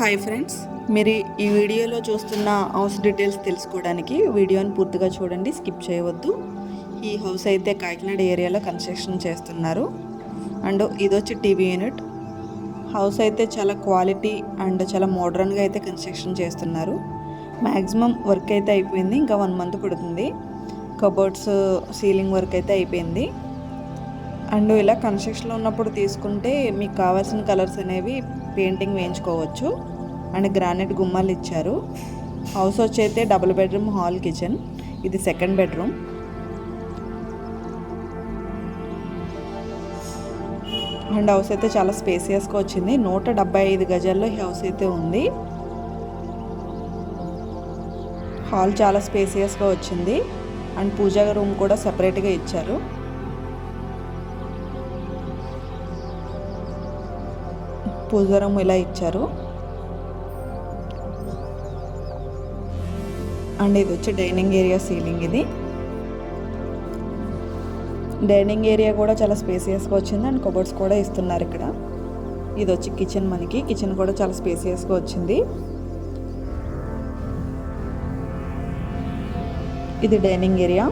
Hi friends. మీరు ఈ వీడియోలో చూస్తున్న హౌస్ డీటెయిల్స్ తెలుసుకోవడానికి వీడియోని పూర్తిగా చూడండి స్కిప్ చేయవద్దు. ఈ హౌస్ అయితే కాకినాడ ఏరియాలో కన్స్ట్రక్షన్ చేస్తున్నారు. అండ్ ఇది వచ్చి టీవీ యూనిట్. హౌస్ అయితే చాలా క్వాలిటీ అండ్ చాలా మోడర్న్గా అయితే కన్స్ట్రక్షన్ చేస్తున్నారు. మ్యాక్సిమం వర్క్ అయితే అయిపోయింది ఇంకా వన్ మంత్ పడుతుంది. కబోర్డ్స్ సీలింగ్ వర్క్ అయితే అయిపోయింది. అండ్ ఇలా కన్స్ట్రక్షన్లో ఉన్నప్పుడు తీసుకుంటే మీకు కావాల్సిన కలర్స్ అనేవి పెయింటింగ్ వేయించుకోవచ్చు. అండ్ గ్రానైట్ గుమ్మాలు ఇచ్చారు. హౌస్ వచ్చి అయితే డబుల్ బెడ్రూమ్ హాల్ కిచెన్. ఇది సెకండ్ బెడ్రూమ్. అండ్ హౌస్ అయితే చాలా స్పేసియస్గా వచ్చింది. నూట డెబ్బై ఐదు గజాల్లో ఈ హౌస్ అయితే ఉంది. హాల్ చాలా స్పేసియస్గా వచ్చింది. అండ్ పూజా రూమ్ కూడా సపరేట్గా ఇచ్చారు. పూజారం ఇలా ఇచ్చారు. అండ్ ఇది వచ్చి డైనింగ్ ఏరియా సీలింగ్ ఇది. డైనింగ్ ఏరియా కూడా చాలా స్పేసియస్గా వచ్చింది. అండ్ కబోర్డ్స్ కూడా ఇస్తున్నారు ఇక్కడ. ఇది వచ్చి కిచెన్ మనకి. కిచెన్ కూడా చాలా స్పేసియస్గా వచ్చింది. ఇది డైనింగ్ ఏరియా.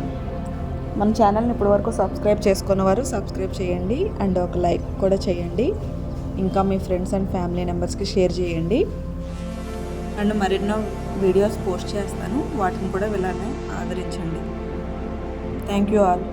మన ఛానల్ని ఇప్పటివరకు సబ్స్క్రైబ్ చేసుకున్న వారు సబ్స్క్రైబ్ చేయండి. అండ్ ఒక లైక్ కూడా చేయండి. ఇంకా మీ ఫ్రెండ్స్ అండ్ ఫ్యామిలీ మెంబర్స్కి షేర్ చేయండి. అండ్ మరెన్నో వీడియోస్ పోస్ట్ చేస్తాను. వాటిని కూడా వెళ్ళాలని ఆదరించండి. Thank you all.